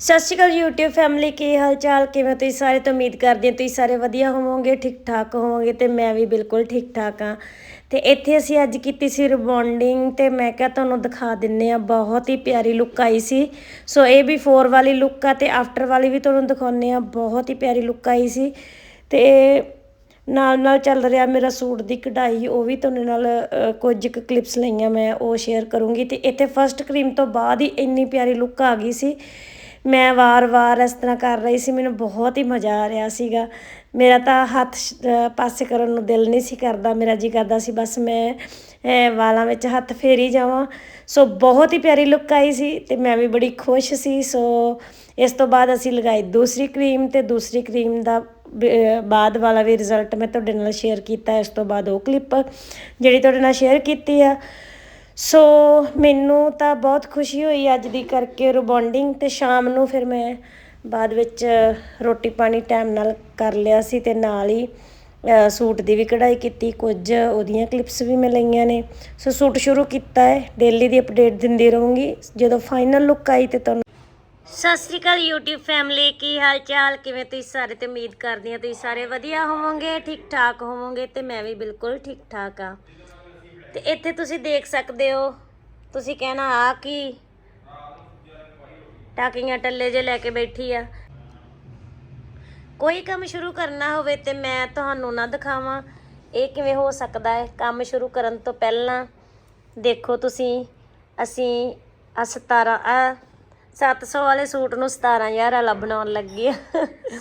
ਸਤਿ ਸ਼੍ਰੀ ਅਕਾਲ YouTube family ਕੀ ਹਾਲ ਚਾਲ ਕਿਵੇਂ ਤੁਸੀਂ ਸਾਰੇ? ਤੋਂ ਉਮੀਦ ਕਰਦੇ ਹਾਂ ਤੁਸੀਂ ਸਾਰੇ ਵਧੀਆ ਹੋਵੋਗੇ ਠੀਕ ਠਾਕ ਹੋਵੋਗੇ ਤੇ ਮੈਂ ਵੀ ਬਿਲਕੁਲ ਠੀਕ ਠਾਕ ਹਾਂ। ਤੇ ਇੱਥੇ ਅਸੀਂ ਅੱਜ ਕੀਤੀ ਸੀ ਰਿਬੌਂਡਿੰਗ ਤੇ ਮੈਂ ਕਿਹਾ ਤੁਹਾਨੂੰ ਦਿਖਾ ਦਿੰਨੇ ਆ ਬਹੁਤ ਹੀ ਪਿਆਰੀ ਲੁੱਕ ਆਈ ਸੀ। ਸੋ ਇਹ ਵੀ 4 ਵਾਲੀ ਲੁੱਕ ਆ ਤੇ ਆਫਟਰ ਵਾਲੀ ਵੀ ਤੁਹਾਨੂੰ ਦਿਖਾਉਨੇ ਆ ਬਹੁਤ ਹੀ ਪਿਆਰੀ ਲੁੱਕ ਆਈ ਸੀ। ਤੇ ਨਾਲ ਨਾਲ ਚੱਲ ਰਿਹਾ ਮੇਰਾ ਸੂਟ ਦੀ ਕਢਾਈ, ਉਹ ਵੀ ਤੁਹਾਡੇ ਨਾਲ ਕੁਝ ਕੁ ਕਲਿੱਪਸ ਲਈਆਂ ਮੈਂ, ਉਹ ਸ਼ੇਅਰ ਕਰੂੰਗੀ। ਤੇ ਇੱਥੇ ਫਰਸਟ ਕਰੀਮ ਤੋਂ ਬਾਅਦ ਹੀ ਇੰਨੀ ਪਿਆਰੀ ਲੁੱਕ ਆ ਗਈ ਸੀ। ਮੈਂ ਵਾਰ-ਵਾਰ ਇਸ ਤਰ੍ਹਾਂ ਕਰ ਰਹੀ ਸੀ, ਮੈਨੂੰ ਬਹੁਤ ਹੀ ਮਜ਼ਾ ਆ ਰਿਹਾ ਸੀਗਾ। ਮੇਰਾ ਤਾਂ ਹੱਥ ਪਾਸੇ ਕਰਨ ਨੂੰ ਦਿਲ ਨਹੀਂ ਸੀ ਕਰਦਾ, ਮੇਰਾ ਜੀ ਕਰਦਾ ਸੀ, ਬਸ ਮੈਂ ਵਾਲਾਂ ਵਿੱਚ ਹੱਥ ਫੇਰੀ ਜਾਵਾਂ। ਸੋ ਬਹੁਤ ਹੀ ਪਿਆਰੀ ਲੁੱਕ ਆਈ ਸੀ ਤੇ ਮੈਂ ਵੀ ਬੜੀ ਖੁਸ਼ ਸੀ। ਸੋ ਇਸ ਤੋਂ ਬਾਅਦ ਅਸੀਂ ਲਗਾਈ ਦੂਸਰੀ ਕਰੀਮ ਤੇ ਦੂਸਰੀ ਕਰੀਮ ਦਾ ਬਾਅਦ ਵਾਲਾ ਵੀ ਰਿਜ਼ਲਟ ਮੈਂ ਤੁਹਾਡੇ ਨਾਲ ਸ਼ੇਅਰ ਕੀਤਾ। ਇਸ ਤੋਂ ਬਾਅਦ ਉਹ ਕਲਿੱਪ ਜਿਹੜੀ ਤੁਹਾਡੇ ਨਾਲ ਸ਼ੇਅਰ ਕੀਤੀ ਆ ਸੋ ਮੈਨੂੰ ਤਾਂ ਬਹੁਤ ਖੁਸ਼ੀ ਹੋਈ ਅੱਜ ਦੀ ਕਰਕੇ ਰਿਬੌਂਡਿੰਗ ਤੇ ਸ਼ਾਮ ਨੂੰ ਫਿਰ ਮੈਂ ਬਾਅਦ ਵਿੱਚ ਰੋਟੀ ਪਾਣੀ ਟਾਈਮ ਨਾਲ ਕਰ ਲਿਆ ਸੀ ਤੇ ਨਾਲ ਹੀ ਸੂਟ ਦੀ ਵੀ ਕਢਾਈ ਕੀਤੀ, ਕੁਝ ਉਹਦੀਆਂ ਕਲਿੱਪਸ ਵੀ ਮੈਂ ਲਈਆਂ ਨੇ। ਸੋ ਸੂਟ ਸ਼ੁਰੂ ਕੀਤਾ ਹੈ ਡੇਲੀ ਦੀ ਅਪਡੇਟ ਦਿੰਦੀ ਰਹੂੰਗੀ। ਜਦੋਂ ਫਾਈਨਲ ਲੁੱਕ ਆਈ ਤੇ ਤੁਹਾਨੂੰ ਸਤਿ ਸ੍ਰੀ ਅਕਾਲ YouTube ਫੈਮਿਲੀ ਕੀ ਹਾਲ ਚਾਲ? ਕਿਵੇਂ ਤੁਸੀਂ ਸਾਰੇ? ਤੇ ਉਮੀਦ ਕਰਦੀ ਹਾਂ ਤੁਸੀਂ ਸਾਰੇ ਵਧੀਆ ਹੋਵੋਗੇ, ਠੀਕ ਠਾਕ ਹੋਵੋਗੇ ਤੇ ਮੈਂ ਵੀ ਬਿਲਕੁਲ ਠੀਕ ਠਾਕ ਆ ਤੇ ਇੱਥੇ ਤੁਸੀਂ ਦੇਖ ਸਕਦੇ ਹੋ। ਤੁਸੀਂ ਕਹਿਣਾ ਆ ਕੀ? ਟਾਕੀਆਂ ਟੱਲੇ ਜੇ ਲੈ ਕੇ ਬੈਠੀ ਆ। ਕੋਈ ਕੰਮ ਸ਼ੁਰੂ ਕਰਨਾ ਹੋਵੇ ਤੇ ਮੈਂ ਤੁਹਾਨੂੰ ਨਾ ਦਿਖਾਵਾਂ। ਇਹ ਕਿਵੇਂ ਹੋ ਸਕਦਾ ਹੈ? ਕੰਮ ਸ਼ੁਰੂ ਕਰਨ ਤੋਂ ਪਹਿਲਾਂ ਦੇਖੋ ਤੁਸੀਂ ਅਸੀਂ ਆ 17 ਆ 700 ਵਾਲੇ ਸੂਟ ਨੂੰ 17000 ਵਾਲਾ ਬਣਾਉਣ ਲੱਗੇ ਆ।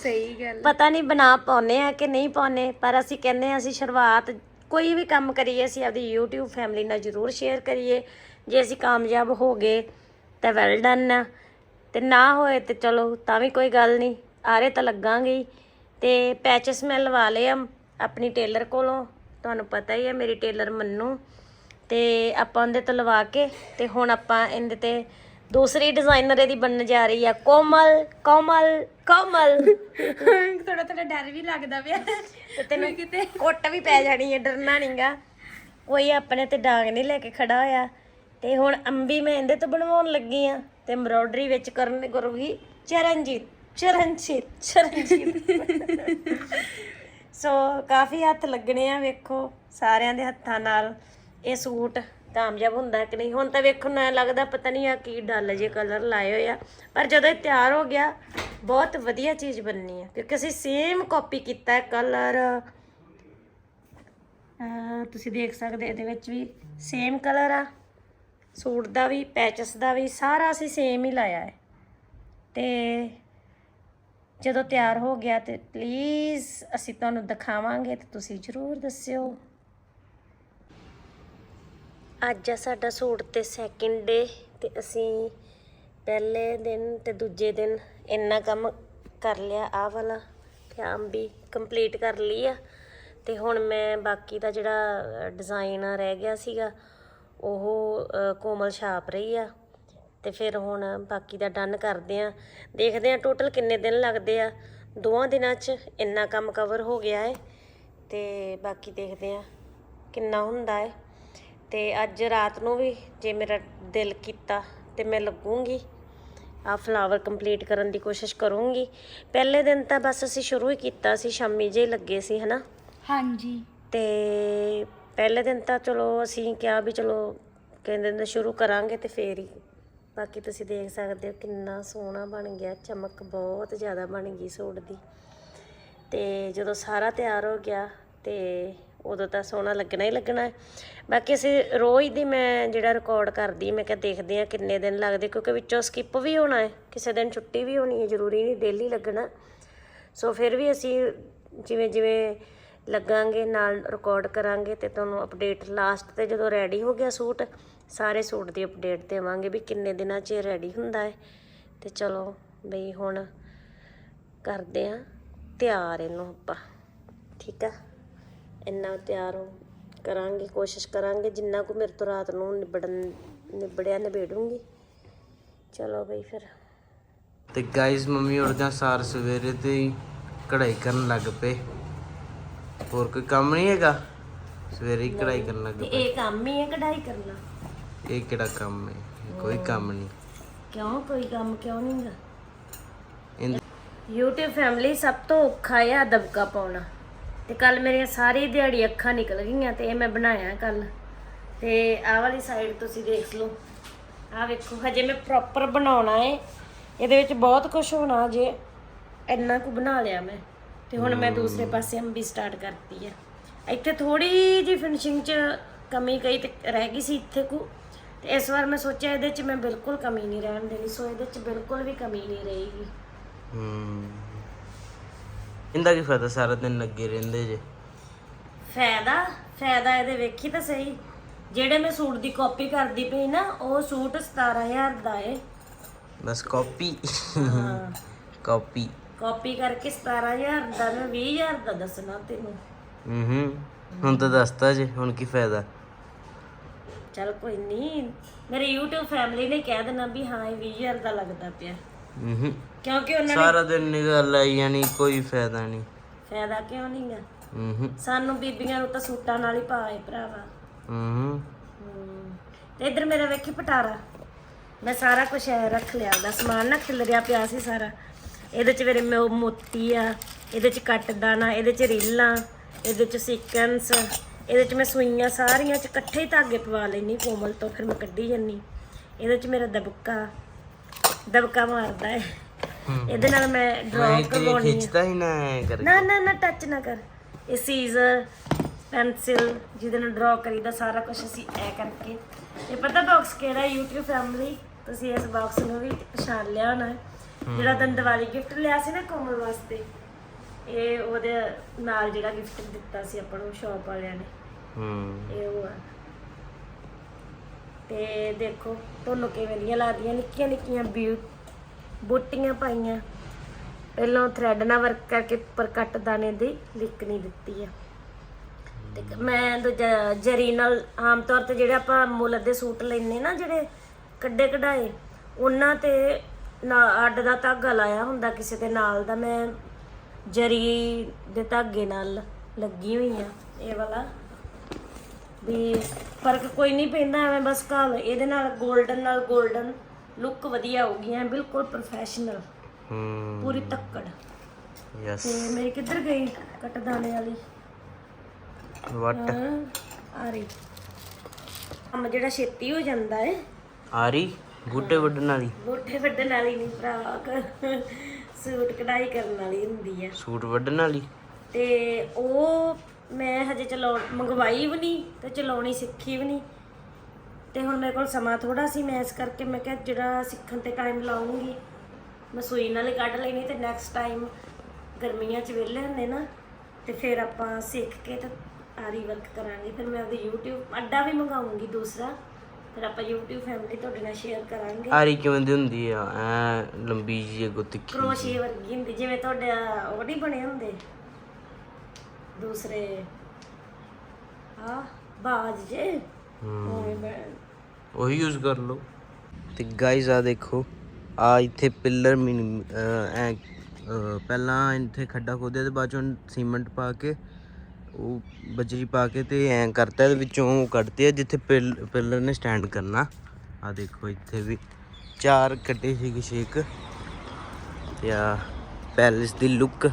ਸਹੀ ਗੱਲ ਪਤਾ ਨਹੀਂ ਬਣਾ ਪਾਉਨੇ ਆ ਕਿ ਨਹੀਂ ਪਾਉਨੇ ਪਰ ਅਸੀਂ ਕਹਿੰਦੇ ਆ ਅਸੀਂ ਸ਼ੁਰੂਆਤ ਕੋਈ ਵੀ ਕੰਮ ਕਰੀਏ, ਅਸੀਂ ਆਪਦੀ YouTube ਫੈਮਿਲੀ ਨਾਲ ਜ਼ਰੂਰ ਸ਼ੇਅਰ ਕਰੀਏ। ਜੇ ਅਸੀਂ ਕਾਮਯਾਬ ਹੋ ਗਏ, ਤਾਂ ਵੈਲ ਡਨ ਆ। ਤੇ ਨਾ ਹੋਏ ਤੇ ਚਲੋ, ਤਾਂ ਵੀ ਕੋਈ ਗੱਲ ਨਹੀਂ। ਆਰੇ ਤਾਂ ਲੱਗਾਂਗੇ ਹੀ। ਤੇ ਪੈਚਸ ਮੈਂ ਲਵਾ ਲਏ ਆ ਆਪਣੀ ਟੇਲਰ ਕੋਲੋਂ। ਤੁਹਾਨੂੰ ਪਤਾ ਹੀ ਹੈ ਮੇਰੀ ਟੇਲਰ ਮੰਨੂ। ਤੇ ਆਪਾਂ ਉਹਦੇ ਤੋਂ ਲਵਾ ਕੇ, ਤੇ ਹੁਣ ਆਪਾਂ ਇਹਦੇ ਤੇ ਦੂਸਰੀ ਡਿਜ਼ਾਈਨਰ ਇਹਦੀ ਬਣਨ ਜਾ ਰਹੀ ਆ ਕੋਮਲ ਕੋਮਲ ਕੋਮਲ। ਥੋੜਾ ਥੋੜਾ ਡਰ ਵੀ ਲੱਗਦਾ ਪਿਆ। ਤੇ ਤੈਨੂੰ ਕਿਤੇ ਕੁੱਟ ਵੀ ਪੈ ਜਾਣੀ ਹੈ ਡਰਨਾ ਨਹੀਂਗਾ ਕੋਈ ਆਪਣੇ ਤੇ ਡਾਂਗ ਨਹੀਂ ਲੈ ਕੇ ਖੜਾ ਹੋਇਆ। ਤੇ ਹੁਣ ਅੰਬੀ ਮੈਂ ਇਹਦੇ ਤੋਂ ਬਣਵਾਉਣ ਲੱਗੀ ਆ ਤੇ ਐਮਬ੍ਰੋਇਡਰੀ ਵਿੱਚ ਕਰਨ ਕਰੂਗੀ ਚਰਨਜੀਤ ਚਰਨਜੀਤ ਚਰਨਜੀਤ। ਸੋ ਕਾਫੀ ਹੱਥ ਲੱਗਣੇ ਆ ਵੇਖੋ ਸਾਰਿਆਂ ਦੇ ਹੱਥਾਂ ਨਾਲ ਇਹ ਸੂਟ। ਕਾਮਯਾਬ ਹੁੰਦਾ ਕਿ ਨਹੀਂ? ਹੁਣ ਤਾਂ ਵੇਖੋ, ਨਾ ਲੱਗਦਾ ਪਤਾ ਨਹੀਂ ਆ ਕੀ ਡੱਲ ਜੇ ਕਲਰ ਲਾਏ ਹੋਏ ਆ। ਪਰ ਜਦੋਂ ਇਹ ਤਿਆਰ ਹੋ ਗਿਆ, ਬਹੁਤ ਵਧੀਆ ਚੀਜ਼ ਬਣਨੀ ਆ। ਕਿਉਂਕਿ ਅਸੀਂ ਸੇਮ ਕਾਪੀ ਕੀਤਾ ਹੈ ਕਲਰ ਤੁਸੀਂ ਦੇਖ ਸਕਦੇ ਇਹਦੇ ਵਿੱਚ ਵੀ ਸੇਮ ਕਲਰ ਆ। ਸੂਟ ਦਾ ਵੀ ਪੈਚਸ ਦਾ ਵੀ, ਸਾਰਾ ਅਸੀਂ ਸੇਮ ਹੀ ਲਾਇਆ ਹੈ। ਤੇ ਜਦੋਂ ਤਿਆਰ ਹੋ ਗਿਆ ਤੇ ਪਲੀਜ਼ ਅਸੀਂ ਤੁਹਾਨੂੰ ਦਿਖਾਵਾਂਗੇ ਤੇ ਤੁਸੀਂ ਜ਼ਰੂਰ ਦੱਸਿਓ। ਅੱਜ ਆ ਸਾਡਾ ਸੂਟ ਤੇ ਸੈਕਿੰਡ ਡੇ ਤੇ ਅਸੀਂ ਪਹਿਲੇ ਦਿਨ ਤੇ ਦੂਜੇ ਦਿਨ ਇੰਨਾ ਕੰਮ ਕਰ ਲਿਆ, ਆਹ ਵਾਲਾ ਤੇ ਆਮ ਵੀ ਕੰਪਲੀਟ ਕਰ ਲਈ ਆ। ਤੇ ਹੁਣ ਮੈਂ ਬਾਕੀ ਦਾ ਜਿਹੜਾ ਡਿਜ਼ਾਈਨ ਰਹਿ ਗਿਆ ਸੀਗਾ, ਉਹ ਕੋਮਲ ਛਾਪ ਰਹੀ ਆ। ਤੇ ਫਿਰ ਹੁਣ ਬਾਕੀ ਦਾ ਡਨ ਕਰਦੇ ਆ। ਦੇਖਦੇ ਆ ਟੋਟਲ ਕਿੰਨੇ ਦਿਨ ਲੱਗਦੇ ਆ। ਦੋਵਾਂ ਦਿਨਾਂ 'ਚ ਇੰਨਾ ਕੰਮ ਕਵਰ ਹੋ ਗਿਆ ਹੈ ਤੇ ਬਾਕੀ ਦੇਖਦੇ ਆ ਕਿੰਨਾ ਹੁੰਦਾ ਹੈ ਤੇ ਅੱਜ ਰਾਤ ਨੂੰ ਵੀ ਜੇ ਮੇਰਾ ਦਿਲ ਕੀਤਾ ਤੇ ਮੈਂ ਲੱਗੂੰਗੀ। ਆ ਫਲਾਵਰ ਕੰਪਲੀਟ ਕਰਨ ਦੀ ਕੋਸ਼ਿਸ਼ ਕਰੂੰਗੀ। ਪਹਿਲੇ ਦਿਨ ਤਾਂ ਬਸ ਅਸੀਂ ਸ਼ੁਰੂ ਹੀ ਕੀਤਾ ਸੀ ਸ਼ਾਮੀ ਜੇ ਲੱਗੇ ਸੀ ਹਨਾ? ਹਾਂਜੀ। ਤੇ ਪਹਿਲੇ ਦਿਨ ਤਾਂ ਚਲੋ ਅਸੀਂ ਕਿਹਾ ਵੀ ਚਲੋ ਕਹਿੰਦੇ ਨੇ ਸ਼ੁਰੂ ਕਰਾਂਗੇ ਤੇ ਫੇਰ ਹੀ। ਬਾਕੀ ਤੁਸੀਂ ਦੇਖ ਸਕਦੇ ਹੋ ਕਿੰਨਾ ਸੋਹਣਾ ਬਣ ਗਿਆ ਚਮਕ ਬਹੁਤ ਜ਼ਿਆਦਾ ਬਣ ਗਈ ਸੂਟ ਦੀ। ਤੇ ਜਦੋਂ ਸਾਰਾ ਤਿਆਰ ਹੋ ਗਿਆ ਤੇ ਉਦੋਂ ਤਾਂ ਸੋਹਣਾ ਲੱਗਣਾ ਹੀ ਲੱਗਣਾ। ਹੈ ਬਾਕੀ ਅਸੀਂ ਰੋਜ਼ ਦੀ ਮੈਂ ਜਿਹੜਾ ਰਿਕਾਰਡ ਕਰਦੀ, ਮੈਂ ਕਿਹਾ ਦੇਖਦੇ ਆ ਕਿੰਨੇ ਦਿਨ ਲੱਗਦੇ, ਕਿਉਂਕਿ ਵਿੱਚੋਂ ਸਕਿਪ ਵੀ ਹੋਣਾ ਹੈ। ਕਿਸੇ ਦਿਨ ਛੁੱਟੀ ਵੀ ਹੋਣੀ ਹੈ, ਜ਼ਰੂਰੀ ਨਹੀਂ ਡੇਲੀ ਲੱਗਣਾ। ਸੋ ਫਿਰ ਵੀ ਅਸੀਂ ਜਿਵੇਂ ਜਿਵੇਂ ਲੱਗਾਂਗੇ, ਨਾਲ ਰਿਕਾਰਡ ਕਰਾਂਗੇ ਤੇ ਤੁਹਾਨੂੰ ਅਪਡੇਟ ਲਾਸਟ ਤੇ ਜਦੋਂ ਰੈਡੀ ਹੋ ਗਿਆ ਸੂਟ, ਸਾਰੇ ਸੂਟ ਦੀ ਅਪਡੇਟ ਦੇਵਾਂਗੇ ਵੀ ਕਿੰਨੇ ਦਿਨਾਂ 'ਚ ਰੈਡੀ ਹੁੰਦਾ ਹੈ। ਤੇ ਚਲੋ ਬਈ ਹੁਣ ਕਰਦੇ ਆ ਤਿਆਰ ਇਹਨੂੰ ਆਪਾਂ। ਠੀਕ ਆ? ਇੰਨਾ ਤਿਆਰ ਹੋ ਕਰਾਂਗੇ ਕੋਸ਼ਿਸ਼ ਕਰਾਂਗੇ ਜਿੰਨਾ ਕੁ ਮੇਰੇ ਤੋਂ ਰਾਤ ਨੂੰ ਨਿਬੜਨ ਨਿਬੜਿਆ ਨਿਬੇੜੂੰਗੀ। ਚਲੋ ਬਈ ਫਿਰ। ਤੇ ਗਾਇਸ ਮੰਮੀ ਔਰ ਜਾਂ ਸਾਰ ਸਵੇਰੇ ਤੇ ਹੀ ਕਢਾਈ ਕਰਨ ਲੱਗ ਪਏ। ਹੋਰ ਕੋਈ ਕੰਮ ਨਹੀਂ ਹੈਗਾ? ਸਵੇਰੇ ਹੀ ਕਢਾਈ ਕਰਨ ਲੱਗ ਤੇ ਪਏ। ਇਹ ਕੰਮ ਹੀ ਹੈ ਕਢਾਈ ਕਰਨਾ। ਇਹ ਕਿਹੜਾ ਕੰਮ ਹੈ? ਕੋਈ ਕੰਮ ਨਹੀਂ। ਕਿਉਂ? ਕੋਈ ਕੰਮ ਕਿਉਂ ਨਹੀਂਗਾ YouTube ਫੈਮਿਲੀ ਸਭ ਤੋਂ ਔਖਾ ਆ ਦਬਕਾ ਪਾਉਣਾ। ਤੇ ਕੱਲ ਮੇਰੀਆਂ ਸਾਰੀ ਦਿਹਾੜੀ ਅੱਖਾਂ ਨਿਕਲ ਗਈਆਂ ਤੇ ਇਹ ਮੈਂ ਬਣਾਇਆ ਕੱਲ ਤੇ ਆਹ ਵਾਲੀ ਸਾਈਡ ਤੁਸੀਂ ਦੇਖ ਲਓ। ਆਹ ਵੇਖੋ ਹਜੇ ਮੈਂ ਪ੍ਰੋਪਰ ਬਣਾਉਣਾ ਏ। ਇਹਦੇ ਵਿੱਚ ਬਹੁਤ ਕੁਝ ਹੋਣਾ ਜੇ। ਇੰਨਾ ਕੁ ਬਣਾ ਲਿਆ ਮੈਂ। ਤੇ ਹੁਣ ਮੈਂ ਦੂਸਰੇ ਪਾਸੇ ਅੰਬੀ ਸਟਾਰਟ ਕਰਤੀ ਆ। ਇੱਥੇ ਥੋੜੀ ਜੀ ਫਿਨਿਸ਼ਿੰਗ 'ਚ ਕਮੀ ਕਈ ਤੇ ਰਹਿ ਗਈ ਸੀ ਇੱਥੇ ਕੁ। ਤੇ ਇਸ ਵਾਰ ਮੈਂ ਸੋਚਿਆ ਇਹਦੇ 'ਚ ਮੈਂ ਬਿਲਕੁਲ ਕਮੀ ਨਹੀਂ ਰਹਿਣ ਦੇਣੀ। ਸੋ ਇਹਦੇ 'ਚ ਬਿਲਕੁਲ ਵੀ ਕਮੀ ਨਹੀਂ ਰਹੇਗੀ। ਹੂੰ। ਇੰਦਾ ਕੀ ਫਾਇਦਾ ਸਾਰਾ ਦਿਨ ਲੱਗੇ ਰਹਿੰਦੇ ਜੇ? ਫਾਇਦਾ ਫਾਇਦਾ ਇਹਦੇ ਵੇਖੀ ਤਾਂ ਸਹੀ। ਜਿਹੜੇ ਮੈਂ ਸੂਟ ਦੀ ਕਾਪੀ ਕਰਦੀ ਪਈ ਨਾ ਉਹ ਸੂਟ 17000 ਦਾ ਏ। ਬਸ ਕਾਪੀ ਹਾਂ। ਕਾਪੀ ਕਾਪੀ ਕਰਕੇ 17000 ਦਾ ਮੈਂ 20000 ਦਾ ਦੱਸਣਾ ਤੈਨੂੰ। ਹੂੰ ਹੁਣ ਤਾਂ ਦੱਸਤਾ ਜੇ ਹੁਣ ਕੀ ਫਾਇਦਾ? ਚੱਲ ਕੋਈ ਨਹੀਂ ਮੇਰੇ YouTube ਫੈਮਿਲੀ ਨੇ ਕਹਿ ਦੇਣਾ ਵੀ ਹਾਂ ਇਹ 20000 ਦਾ ਲੱਗਦਾ ਪਿਆ। ਹੂੰ ਕਿਉਂਕਿ ਉਹਨਾਂ ਨੇ ਸਾਰਾ ਦਿਨ ਨਿਗਲ ਆਈ ਜਾਨੀ ਕੋਈ ਫਾਇਦਾ ਨਹੀਂ। ਫਾਇਦਾ ਕਿਉਂ ਨਹੀਂਗਾ ਹੂੰ ਸਾਨੂੰ ਬੀਬੀਆਂ ਨੂੰ ਤਾਂ ਸੂਟਾਂ ਨਾਲ ਹੀ ਪਾਏ ਭਰਾਵਾ। ਹੂੰ। ਹਮ, ਤੇ ਇੱਧਰ ਮੇਰਾ ਵੇਖੀ ਪਟਾਰਾ। ਮੈਂ ਸਾਰਾ ਕੁਝ ਰੱਖ ਲਿਆ ਉਹਦਾ ਸਮਾਨ ਨਾ ਖਿਲਰਿਆ ਪਿਆ ਸੀ ਸਾਰਾ। ਇਹਦੇ ਚ ਮੇਰੇ ਮੋ- ਮੋਤੀ ਆ ਇਹਦੇ ਚ ਕੱਟ ਦਾਣਾ ਇਹਦੇ ਚ ਰੀਲਾਂ ਇਹਦੇ ਚ ਸੀਕਵੈਂਸ ਇਹਦੇ ਚ ਮੈਂ ਸੂਈਆਂ ਸਾਰੀਆਂ ਚ ਇਕੱਠੇ ਹੀ ਧਾਗੇ ਪਵਾ ਲੈਣੀ ਕੋਮਲ ਤੋਂ ਫਿਰ ਮੈਂ ਕੱਢੀ ਜੰਨੀ ਇਹਦੇ ਚ ਮੇਰਾ ਦਬਕਾ ਦਬਕਾ ਮਾਰਦਾ ਹੈ ਇਹਦੇ ਨਾਲ ਮੈਂ ਡਰਾ ਕਰਵਾਉਣੀ ਆ। ਖਿੱਚਦਾ ਹੀ ਨਾ ਐਂ ਕਰਕੇ। ਨਾ ਨਾ ਨਾ ਟੱਚ ਨਾ ਕਰ। ਇਹ ਸੀਜ਼ਰ ਪੈਨਸਿਲ ਜਿਹਦੇ ਨਾਲ ਡਰਾ ਕਰੀਦਾ ਸਾਰਾ ਕੁਝ ਅਸੀਂ ਐ ਕਰਕੇ। ਇਹ ਪਤਾ ਬਾਕਸ ਕਿਹੜਾ YouTube ਫੈਮਿਲੀ ਤੁਸੀਂ ਇਸ ਬਾਕਸ ਨੂੰ ਵੀ ਪਛਾਣ ਲਿਆ ਹੋਣਾ ਹੈ। ਜਿਹੜਾ ਦੰਦ ਵਾਲੀ ਗਿਫਟ ਲਿਆ ਸੀ ਨਾ ਕੋਮਲ ਵਾਸਤੇ। ਇਹ ਉਹਦੇ ਨਾਲ ਜਿਹੜਾ ਗਿਫਟ ਦਿੱਤਾ ਸੀ ਆਪਾਂ ਨੂੰ ਸ਼ਾਪ ਵਾਲਿਆਂ ਨੇ। ਹੂੰ। ਇਹ ਉਹ ਆ। ਤੇ ਦੇਖੋ ਤੁਹਾਨੂੰ ਕਿਵੇਂ ਦੀਆਂ ਲੱਗਦੀਆਂ ਨਿੱਕੀਆਂ ਨਿੱਕੀਆਂ ਬਿਊ ਬੂਟੀਆਂ ਪਾਈਆਂ। ਪਹਿਲਾਂ ਥ੍ਰੈਡ ਨਾਲ ਵਰਕ ਕਰਕੇ ਉੱਪਰ ਕੱਟ ਦਾਣੇ ਦੀ ਲਿਕ ਦਿੱਤੀ ਆ। ਤੇ ਮੈਂ ਦੂਜਾ ਜਰੀ ਨਾਲ ਆਮ ਤੌਰ ਤੇ ਜਿਹੜੇ ਆਪਾਂ ਮੁੱਲ ਦੇ ਸੂਟ ਲੈਨੇ ਨਾ ਜਿਹੜੇ ਕੱਡੇ ਕਢਾਏ, ਉਹਨਾਂ ਤੇ ਨਾ ਅੱਡ ਦਾ ਧਾਗਾ ਲਾਇਆ ਹੁੰਦਾ ਕਿਸੇ ਦੇ ਨਾਲ ਦਾ। ਮੈਂ ਜਰੀ ਦੇ ਧਾਗੇ ਨਾਲ ਲੱਗੀ ਹੋਈ ਆ, ਇਹ ਵਾਲਾ। ਵੀ ਫ਼ਰਕ ਕੋਈ ਨਹੀਂ ਪੈਂਦਾ, ਐਵੇਂ ਬਸ ਕਾਲ ਇਹਦੇ ਨਾਲ 골ਡਨ ਨਾਲ 골ਡਨ ਲੁੱਕ ਵਧੀਆ ਆਊਗੀ ਐ ਬਿਲਕੁਲ ਪ੍ਰੋਫੈਸ਼ਨਲ ਹੂੰ। ਪੂਰੀ ਤੱਕੜ। ਯਸ ਤੇ ਮੇਰੀ ਕਿੱਧਰ ਗਈ? ਕੱਟ ਦਾਣੇ ਵਾਲੀ। ਵਟ ਹਾਂ, ਆ ਰਹੀ। ਕੰਮ ਜਿਹੜਾ ਛੇਤੀ ਹੋ ਜਾਂਦਾ ਹੈ ਆਰੀ ਬੂਟੇ ਵੱਢਣ ਵਾਲੀ। ਬੋਠੇ ਵੱਢਣ ਵਾਲੀ ਨਹੀਂ ਫਰਾਕ ਸੂਟ ਕਢਾਈ ਕਰਨ ਵਾਲੀ ਹੁੰਦੀ ਆ। ਸੂਟ ਵੱਢਣ ਵਾਲੀ? ਤੇ ਉਹ ਮੈਂ ਹਜੇ ਚਲਾਉ ਮੰਗਵਾਈ ਵੀ ਨਹੀਂ ਤੇ ਚਲਾਉਣੀ ਸਿੱਖੀ ਵੀ ਨਹੀਂ ਤੇ ਹੁਣ ਮੇਰੇ ਕੋਲ ਸਮਾਂ ਥੋੜਾ ਸੀ ਮੈਂ ਇਸ ਕਰਕੇ ਮੈਂ ਕਿਹਾ ਜਿਹੜਾ ਸਿੱਖਣ ਤੇ ਟਾਈਮ ਲਾਉਂਗੀ ਮੈਂ ਸੂਈ ਨਾਲ ਹੀ ਕੱਢ ਲੈਣੀ ਤੇ ਨੈਕਸਟ ਟਾਈਮ ਗਰਮੀਆਂ 'ਚ ਵਿਹਲੇ ਹੁੰਦੇ ਨਾ ਤੇ ਫਿਰ ਆਪਾਂ ਸਿੱਖ ਕੇ ਤੇ ਆਰੀ ਵਰਕ ਕਰਾਂਗੇ। ਫਿਰ ਮੈਂ ਆਪਦੇ YouTube ਅੱਡਾ ਵੀ ਮੰਗਾਉਂਗੀ ਦੂਸਰਾ ਫਿਰ ਆਪਾਂ YouTube ਫੈਮਿਲੀ ਤੁਹਾਡੇ ਨਾਲ ਸ਼ੇਅਰ ਕਰਾਂਗੇ। ਆਰੀ ਕਿਵੇਂ ਦੀ ਹੁੰਦੀ ਆ? ਐ ਲੰਬੀ ਜੀ ਅੱਗੋਂ ਤਿੱਖੀ ਕਰੋਸ਼ੀਏ ਵਰਗੀ ਹੁੰਦੀ ਜਿਵੇਂ ਤੁਹਾਡੇ ਉਹ ਨਹੀਂ ਬਣੇ ਹੁੰਦੇ? ਦੂਸਰੇ ਆ ਬਾਜ ਜੇ। ਬਣ- ਉਹੀ ਯੂਜ਼ ਕਰ ਲਓ। ਤੇ ਗਾਇਜ਼ ਆ ਦੇਖੋ ਆ ਇੱਥੇ ਪਿੱਲਰ ਐ ਅਹ, ਪਹਿਲਾਂ ਇੱਥੇ ਖੱਡਾ ਖੋਦਿਆ ਤੇ ਬਾਅਦ ਚੋਂ ਸੀਮੈਂਟ ਪਾ ਕੇ ਉਹ ਬਜਰੀ ਪਾ ਕੇ ਤੇ ਐ ਕਰਤਾ ਇਹਦੇ ਵਿੱਚੋਂ ਉਹ ਕੱਢਤੇ ਆ ਜਿੱਥੇ ਪਿੱਲਰ ਨੇ ਸਟੈਂਡ ਕਰਨਾ। ਆ ਦੇਖੋ ਇੱਥੇ ਵੀ ਚਾਰ ਕੱਢੇ ਸੀਗੇ ਛੇਕ ਤੇ ਆ ਪੈਲਸ ਦੀ ਲੁੱਕ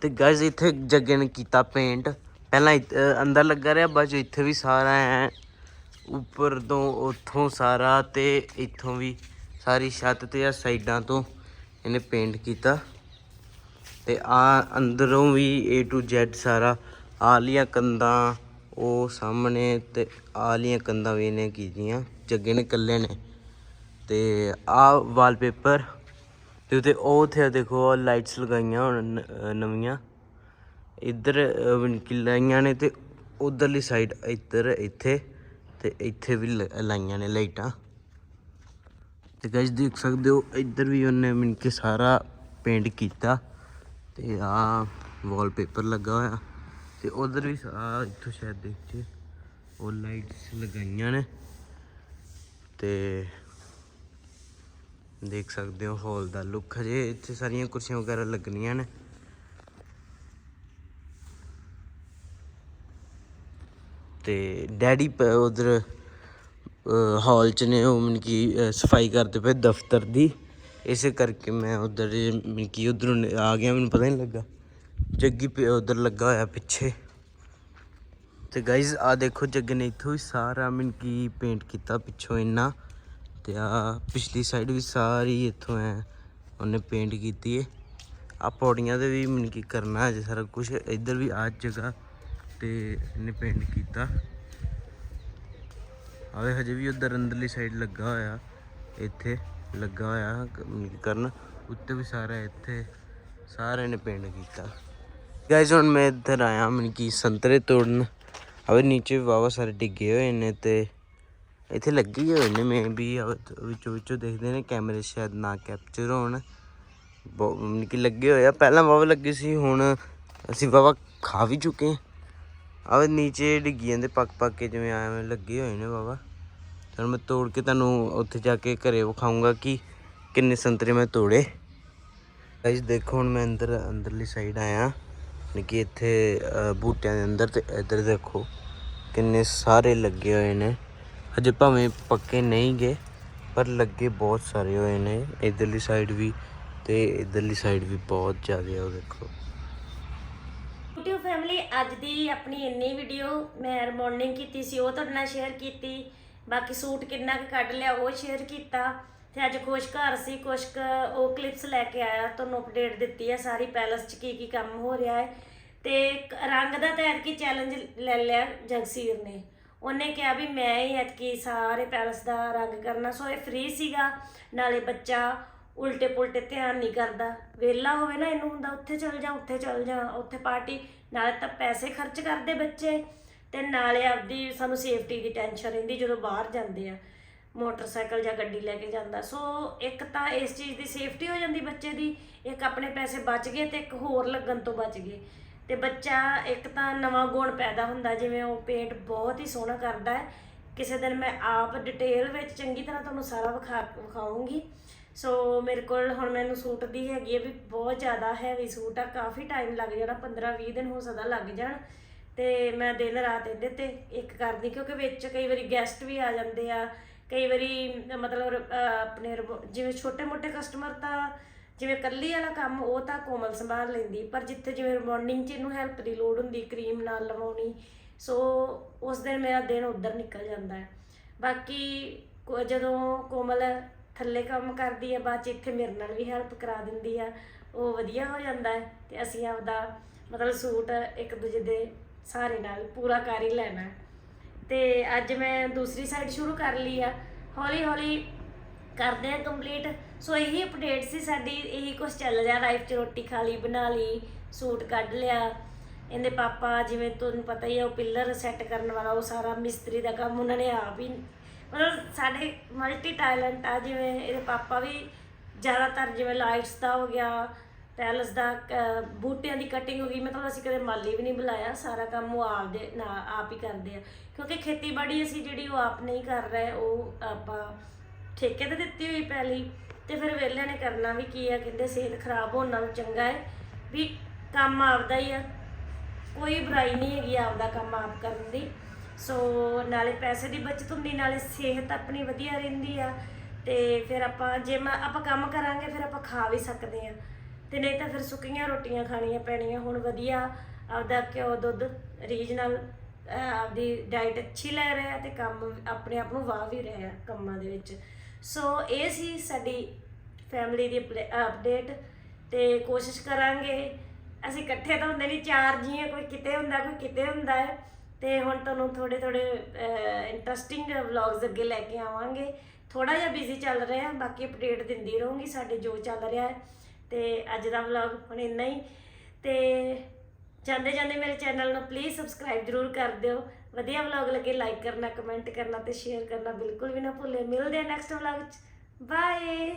ਤੇ ਗਾਇਜ਼ ਇੱਥੇ ਜੱਗੇ ਨੇ ਕੀਤਾ ਪੇਂਟ ਪਹਿਲਾਂ ਇੱਥ- ਅੰਦਰ ਲੱਗਾ ਰਿਹਾ ਬਾਅਦ ਚੋਂ ਇੱਥੇ ਵੀ ਸਾਰਾ ਐ ਉੱਪਰ ਤੋਂ ਉੱਥੋਂ ਸਾਰਾ ਤੇ ਇੱਥੋਂ ਵੀ ਸਾਰੀ ਛੱਤ ਤੇ ਆ ਸਾਈਡਾਂ ਤੋਂ ਇਹਨੇ ਪੇਂਟ ਕੀਤਾ। ਤੇ ਆ ਅੰਦਰੋਂ ਵੀ A to Z ਸਾਰਾ, ਆਲੀਆਂ ਕੰਧਾਂ ਉਹ ਸਾਹਮਣੇ ਤੇ ਆਲੀਆਂ ਕੰਧਾਂ ਵੀ ਇਹਨੇ ਕੀਤੀਆਂ, ਜੱਗੇ ਨੇ ਕੱਲੇ ਨੇ। ਤੇ ਆ ਵਾਲਪੇਪਰ ਤੇ ਉਤੇ ਉਹ ਉੱਥੇ ਦੇਖੋ ਲਾਈਟਸ ਲਗਾਈਆਂ ਹੁਣ ਨਵੀਆਂ। ਇੱਧਰ ਵਿਨਕੀ ਨੇ ਤੇ ਉਧਰਲੀ ਸਾਈਡ ਇੱਧਰ ਇੱਥੇ ਤੇ ਇੱਥੇ ਵੀ ਲ- ਲਾਈਆਂ ਨੇ ਲਾਈਟਾਂ। ਤੇ ਗਾਇਸ ਦੇਖ ਸਕਦੇ ਹੋ, ਇੱਧਰ ਵੀ ਉਹਨੇ ਮਿਣ ਕੇ ਸਾਰਾ ਪੇਂਟ ਕੀਤਾ। ਤੇ ਆ ਵਾਲਪੇਪਰ ਲੱਗਾ ਹੋਇਆ। ਤੇ ਉਧਰ ਵੀ ਆ ਇੱਥੋਂ ਸ਼ਾਇਦ ਦੇਖੇ ਉਹ ਲਾਈਟਸ ਲਗਾਈਆਂ ਨੇ। ਤੇ ਦੇਖ ਸਕਦੇ ਹੋ ਹਾਲ ਦਾ ਲੁੱਕ ਹਜੇ ਇੱਥੇ ਸਾਰੀਆਂ ਕੁਰਸੀਆਂ ਵਗੈਰਾ ਲੱਗਣੀਆਂ ਨੇ। ਤੇ ਡੈਡੀ ਉਧਰ ਹਾਲ ਚ ਨੇ ਉਹ ਮਨ ਕੀ ਸਫ਼ਾਈ ਕਰਦੇ ਪਏ ਦਫ਼ਤਰ ਦੀ। ਇਸੇ ਕਰਕੇ ਮੈਂ ਉਧਰ ਕੀ ਉਧਰੋਂ ਆ ਗਿਆ, ਮੈਨੂੰ ਪਤਾ ਨਹੀਂ ਲੱਗਾ। ਜੱਗੀ ਉਧਰ ਲੱਗਾ ਹੋਇਆ ਪਿੱਛੇ। ਤੇ ਗਾਇਜ਼ ਆ ਦੇਖੋ ਜੱਗੇ ਨੇ ਇੱਥੋਂ ਵੀ ਸਾਰਾ ਮਨ ਕੀ ਪੇਂਟ ਕੀਤਾ ਪਿੱਛੋਂ ਇੰਨਾ। ਤੇ ਆ ਪਿਛਲੀ ਸਾਈਡ ਵੀ ਸਾਰੀ ਇੱਥੋਂ ਐ ਉਹਨੇ ਪੇਂਟ ਕੀਤੀ ਏ। ਆ ਪੌੜੀਆਂ ਤੇ ਵੀ ਮਨ ਕੀ ਕਰਨਾ ਅਜੇ ਸਾਰਾ ਕੁਝ ਇੱਧਰ ਵੀ ਆ ਜਗ੍ਹਾ ਤੇ ਇਹਨੇ ਪੇਂਟ ਕੀਤਾ। ਆਵੇ ਹਜੇ ਵੀ ਉਧਰ ਅੰਦਰਲੀ ਸਾਈਡ ਲੱਗਾ ਹੋਇਆ। ਇੱਥੇ ਲੱਗਾ ਹੋਇਆ ਕਰਨ। ਉੱਤੇ ਵੀ ਸਾਰਾ ਇੱਥੇ ਸਾਰਿਆਂ ਨੇ ਪੇਂਟ ਕੀਤਾ। ਗਾਇਜ਼ ਹੁਣ ਮੈਂ ਇੱਧਰ ਆਇਆ, ਮੈਨੂੰ ਕੀ ਸੰਤਰੇ ਤੋੜਨ। ਆਵੇ ਨੀਚੇ ਵਾਵਾ ਸਾਰੇ ਡਿੱਗੇ ਹੋਏ ਨੇ ਤੇ ਇੱਥੇ ਲੱਗੇ ਹੀ ਹੋਏ ਨੇ, ਮੈਂ ਵੀ ਆਵੇ ਵਿੱਚੋਂ ਵਿੱਚੋਂ ਦੇਖਦੇ ਨੇ ਕੈਮਰੇ ਸ਼ਾਇਦ ਨਾ ਕੈਪਚਰ ਹੋਣ। ਬਹੁਤ ਮਤਲਬ ਲੱਗੇ ਹੋਏ ਆ। ਪਹਿਲਾਂ ਵਾਵਾ ਲੱਗੇ ਸੀ, ਹੁਣ ਅਸੀਂ ਵਾਵਾ ਖਾ ਵੀ ਚੁੱਕੇ ਹਾਂ। ਆਹ ਨੀਚੇ ਡਿੱਗੀ ਜਾਂਦੇ, ਪੱਕ ਪੱਕ ਕੇ ਜਿਵੇਂ ਐਵੇਂ ਲੱਗੇ ਹੋਏ ਨੇ ਵਾਵਾ ਚਲ ਮੈਂ ਤੋੜ ਕੇ ਤੁਹਾਨੂੰ ਉੱਥੇ ਜਾ ਕੇ ਘਰੇ ਵਿਖਾਊਂਗਾ ਕਿ ਕਿੰਨੇ ਸੰਤਰੇ ਮੈਂ ਤੋੜੇ। ਗਾਇਸ ਦੇਖੋ ਹੁਣ ਮੈਂ ਅੰਦਰ, ਅੰਦਰਲੀ ਸਾਈਡ ਆਇਆ। ਯਾਨੀ ਕਿ ਇੱਥੇ ਬੂਟਿਆਂ ਦੇ ਅੰਦਰ ਤੇ ਇੱਧਰ ਦੇਖੋ ਕਿੰਨੇ ਸਾਰੇ ਲੱਗੇ ਹੋਏ ਨੇ। ਅਜੇ ਭਾਵੇਂ ਪੱਕੇ ਨਹੀਂ ਗਏ, ਪਰ ਲੱਗੇ ਬਹੁਤ ਸਾਰੇ ਹੋਏ ਨੇ। ਇਧਰਲੀ ਸਾਈਡ ਵੀ ਤੇ ਇਧਰਲੀ ਸਾਈਡ ਵੀ ਬਹੁਤ ਜ਼ਿਆਦਾ ਉਹ ਦੇਖੋ। YouTube ਫੈਮਿਲੀ ਅੱਜ ਦੀ ਆਪਣੀ ਇੰਨੀ ਵੀਡੀਓ ਮੈਂ ਰਿਮਾਰਨਿੰਗ ਕੀਤੀ ਸੀ, ਉਹ ਤੁਹਾਡੇ ਨਾਲ ਸ਼ੇਅਰ ਕੀਤੀ। ਬਾਕੀ ਸੂਟ ਕਿੰਨਾ ਕੁ ਕੱਢ ਲਿਆ, ਉਹ ਸ਼ੇਅਰ ਕੀਤਾ। ਤੇ ਅੱਜ ਖੁਸ਼ ਘਰ ਸੀ ਕੁਛ ਕੁ ਉਹ ਕਲਿੱਪਸ ਲੈ ਕੇ ਆਇਆ, ਤੁਹਾਨੂੰ ਅਪਡੇਟ ਦਿੱਤੀ ਹੈ ਸਾਰੀ ਪੈਲਸ 'ਚ ਕੀ ਕੀ ਕੰਮ ਹੋ ਰਿਹਾ ਹੈ। ਤੇ ਕ- ਰੰਗ ਦਾ ਤਾਂ ਐਤਕੀ ਚੈਲੰਜ ਲੈ ਲਿਆ ਜਗਸੀਰ ਨੇ। ਉਹਨੇ ਕਿਹਾ ਵੀ ਮੈਂ ਹੀ ਐਤਕੀ ਸਾਰੇ ਪੈਲਸ ਦਾ ਰੰਗ ਕਰਨਾ, ਸੋ ਇਹ ਫ੍ਰੀ ਸੀਗਾ। ਨਾਲੇ ਬੱਚਾ ਉਲਟੇ ਪੁਲਟੇ ਧਿਆਨ ਨਹੀਂ ਕਰਦਾ। ਵਿਹਲਾ ਹੋਵੇ ਨਾ ਇਹਨੂੰ ਹੁੰਦਾ, ਉੱਥੇ ਚੱਲ ਜਾ, ਉੱਥੇ ਚੱਲ ਜਾ, ਉੱਥੇ ਪਾਰਟੀ, ਨਾਲੇ ਤਾਂ ਪੈਸੇ ਖਰਚ ਕਰਦੇ ਬੱਚੇ। ਤੇ ਨਾਲੇ ਆਪਦੀ ਸਾਨੂੰ ਸੇਫਟੀ ਦੀ ਟੈਨਸ਼ਨ ਰਹਿੰਦੀ ਜਦੋਂ ਬਾਹਰ ਜਾਂਦੇ ਆ। ਮੋਟਰਸਾਈਕਲ ਜਾਂ ਗੱਡੀ ਲੈ ਕੇ ਜਾਂਦਾ। ਸੋ ਇੱਕ ਤਾਂ ਇਸ ਚੀਜ਼ ਦੀ ਸੇਫਟੀ ਹੋ ਜਾਂਦੀ ਬੱਚੇ ਦੀ। ਇੱਕ ਆਪਣੇ ਪੈਸੇ ਬਚ ਗਏ ਤੇ ਇੱਕ ਹੋਰ ਲੱਗਣ ਤੋਂ ਬਚ ਗਏ। ਤੇ ਬੱਚਾ ਇੱਕ ਤਾਂ ਨਵਾਂ ਗੁਣ ਪੈਦਾ ਹੁੰਦਾ, ਜਿਵੇਂ ਉਹ ਪੇਂਟ ਬਹੁਤ ਹੀ ਸੋਹਣਾ ਕਰਦਾ ਹੈ। ਕਿਸੇ ਦਿਨ ਮੈਂ ਆਪ ਡਿਟੇਲ ਵਿੱਚ ਚੰਗੀ ਤਰ੍ਹਾਂ ਤੁਹਾਨੂੰ ਸਾਰਾ ਵਿਖਾ ਵਿਖਾਉਂਗੀ। ਸੋ ਮੇਰੇ ਕੋਲ ਹੁਣ ਮੈਨੂੰ ਸੂਟ ਦੀ ਹੈਗੀ ਹੈ ਵੀ ਬਹੁਤ ਜ਼ਿਆਦਾ ਹੈਵੀ ਸੂਟ ਆ, ਕਾਫੀ ਟਾਈਮ ਲੱਗ ਜਾਣਾ 15 20 ਦਿਨ ਹੋ ਸਕਦਾ ਲੱਗ ਜਾਣ। ਤੇ ਮੈਂ ਦਿਨ ਰਾਤ ਇਹਦੇ ਤੇ ਇੱਕ ਕਰਦੀ, ਕਿਉਂਕਿ ਵਿੱਚ ਕਈ ਵਾਰੀ ਗੈਸਟ ਵੀ ਆ ਜਾਂਦੇ ਆ, ਕਈ ਵਾਰੀ ਮਤਲਬ ਆਪਣੇ ਰਬ- ਜਿਵੇਂ ਛੋਟੇ ਮੋਟੇ ਕਸਟਮਰ ਤਾਂ ਜਿਵੇਂ ਕੱਲੀ ਵਾਲਾ ਕੰਮ, ਉਹ ਤਾਂ ਕੋਮਲ ਸੰਭਾਲ ਲੈਂਦੀ, ਪਰ ਜਿੱਥੇ ਜਿਵੇਂ ਮਾਰਨਿੰਗ 'ਚ ਇਹਨੂੰ ਹੈਲਪ ਦੀ ਲੋੜ ਹੁੰਦੀ ਕਰੀਮ ਨਾਲ ਲਵਾਉਣੀ ਸੋ ਉਸ ਦਿਨ ਮੇਰਾ ਦਿਨ ਉਧਰ ਨਿਕਲ ਜਾਂਦਾ ਹੈ। ਬਾਕੀ ਕੋ- ਜਦੋਂ ਕੋਮਲ ਥੱਲੇ ਕੰਮ ਕਰਦੀ ਆ, ਬਾਅਦ ਚ ਇੱਥੇ ਮੇਰੇ ਨਾਲ ਵੀ ਹੈਲਪ ਕਰਾ ਦਿੰਦੀ ਆ। ਉਹ ਵਧੀਆ ਹੋ ਜਾਂਦਾ ਹੈ ਤੇ ਅਸੀਂ ਆਪਦਾ ਮਤਲਬ ਸੂਟ ਇੱਕ ਦੂਜੇ ਦੇ ਸਾਰੇ ਨਾਲ ਪੂਰਾ ਕਰ ਹੀ ਲੈਣਾ ਹੈ। ਤੇ ਅੱਜ ਮੈਂ ਦੂਸਰੀ ਸਾਈਡ ਸ਼ੁਰੂ ਕਰ ਲਈ ਆ। ਹੌਲੀ ਹੌਲੀ ਕਰਦੇ ਆ ਕੰਪਲੀਟ ਸੋ ਇਹੀ ਅਪਡੇਟ ਸੀ ਸਾਡੀ, ਇਹੀ ਕੁਝ ਚੱਲ ਰਿਹਾ ਲਾਈਫ 'ਚ, ਰੋਟੀ ਖਾ ਲਈ, ਬਣਾ ਲਈ, ਸੂਟ ਕੱਢ ਲਿਆ। ਇਹਦੇ ਪਾਪਾ, ਜਿਵੇਂ ਤੁਹਾਨੂੰ ਪਤਾ ਹੀ ਆ, ਉਹ ਪਿੱਲਰ ਸੈੱਟ ਕਰਨ ਵਾਲਾ, ਉਹ ਸਾਰਾ ਮਿਸਤਰੀ ਦਾ ਕੰਮ ਉਹਨਾਂ ਨੇ ਆਪ ਹੀ ਮਤਲਬ ਸਾਡੇ ਮਲਟੀ ਟੈਲੈਂਟ ਆ, ਜਿਵੇਂ ਇਹਦੇ ਪਾਪਾ ਵੀ ਜ਼ਿਆਦਾਤਰ ਜਿਵੇਂ ਲਾਈਟਸ ਦਾ ਹੋ ਗਿਆ ਪੈਲਸ ਦਾ ਕ- ਬੂਟਿਆਂ ਦੀ ਕਟਿੰਗ ਹੋ ਗਈ, ਮਤਲਬ ਅਸੀਂ ਕਦੇ ਮਾਲੀ ਵੀ ਨਹੀਂ ਬੁਲਾਇਆ, ਸਾਰਾ ਕੰਮ ਉਹ ਆਪਦੇ ਨਾ ਆਪ ਹੀ ਕਰਦੇ ਆ। ਕਿਉਂਕਿ ਖੇਤੀਬਾੜੀ ਅਸੀਂ ਜਿਹੜੀ ਉਹ ਆਪ ਨਹੀਂ ਕਰ ਰਹੇ, ਉਹ ਆਪਾਂ ਠੇਕੇ ਤੇ ਦਿੱਤੀ ਹੋਈ ਪੈਲੀ, ਤੇ ਫਿਰ ਵਿਹਲਿਆਂ ਨੇ ਕਰਨਾ ਵੀ ਕੀ ਆ, ਕਹਿੰਦੇ ਸਿਹਤ ਖਰਾਬ ਹੋਣ ਨਾਲੋਂ ਚੰਗਾ ਹੈ ਵੀ ਕੰਮ ਆਪਦਾ ਹੀ ਆ, ਕੋਈ ਬੁਰਾਈ ਨਹੀਂ ਹੈਗੀ ਆਪਦਾ ਕੰਮ ਆਪ ਕਰਨ ਦੀ। ਸੋ ਨਾਲੇ ਪੈਸੇ ਦੀ ਬਚਤ ਹੁੰਦੀ, ਨਾਲੇ ਸਿਹਤ ਆਪਣੀ ਵਧੀਆ ਰਹਿੰਦੀ ਆ, ਤੇ ਫਿਰ ਆਪਾਂ, ਜੇ ਮੈਂ, ਆਪਾਂ ਕੰਮ ਕਰਾਂਗੇ, ਫਿਰ ਆਪਾਂ ਖਾ ਵੀ ਸਕਦੇ ਆ। ਤੇ ਨਹੀਂ ਤਾਂ ਫਿਰ ਸੁੱਕੀਆਂ ਰੋਟੀਆਂ ਖਾਣੀਆਂ ਪੈਣੀਆਂ, ਹੁਣ ਵਧੀਆ ਆਪਦਾ ਘਿਓ, ਦੁੱਧ, ਰੀਜਨਲ ਆਪਦੀ ਡਾਈਟ ਅੱਛੀ ਲੈ ਰਿਹਾ ਆ ਤੇ ਕੰਮ ਆਪਣੇ ਆਪ ਨੂੰ ਵਾਹ ਵੀ ਰਿਹਾ ਕੰਮਾਂ ਦੇ ਵਿੱਚ। ਸੋ ਇਹ ਸੀ ਸਾਡੀ ਫੈਮਿਲੀ ਦੀ ਅਪਡੇਟ ਤੇ ਕੋਸ਼ਿਸ਼ ਕਰਾਂਗੇ। ਅਸੀਂ ਇਕੱਠੇ ਤਾਂ ਹੁੰਦੇ ਨਹੀਂ ਚਾਰ ਜੀਆਂ, ਕੋਈ ਕਿਤੇ ਹੁੰਦਾ, ਕੋਈ ਕਿਤੇ ਹੁੰਦਾ ਹੈ। ਤੇ ਹੁਣ ਤੁਹਾਨੂੰ ਥੋੜੇ ਥੋੜੇ ਇੰਟਰਸਟਿੰਗ ਵਲੌਗਸ ਅੱਗੇ ਲੈ ਕੇ ਆਵਾਂਗੇ। ਥੋੜਾ ਜਿਹਾ ਬਿਜ਼ੀ ਚੱਲ ਰਿਹਾ, ਬਾਕੀ ਅਪਡੇਟ ਦਿੰਦੀ ਰਹੂੰਗੀ ਸਾਡੇ ਜੋ ਚੱਲ ਰਿਹਾ ਹੈ। ਤੇ ਅੱਜ ਦਾ ਵਲੌਗ ਹੁਣ ਇੰਨਾ ਹੀ। ਤੇ ਜਾਂਦੇ ਜਾਂਦੇ ਮੇਰੇ ਚੈਨਲ ਨੂੰ ਪਲੀਜ਼ ਸਬਸਕ੍ਰਾਈਬ ਜਰੂਰ ਕਰ ਦਿਓ। ਵਧੀਆ ਵਲੌਗ ਲੱਗੇ ਲਾਈਕ ਕਰਨਾ ਕਮੈਂਟ ਕਰਨਾ ਤੇ ਸ਼ੇਅਰ ਕਰਨਾ ਬਿਲਕੁਲ ਵੀ ਨਾ ਭੁੱਲੇ। ਮਿਲਦੇ ਆ ਨੈਕਸਟ ਵਲੌਗ 'ਚ। ਬਾਏ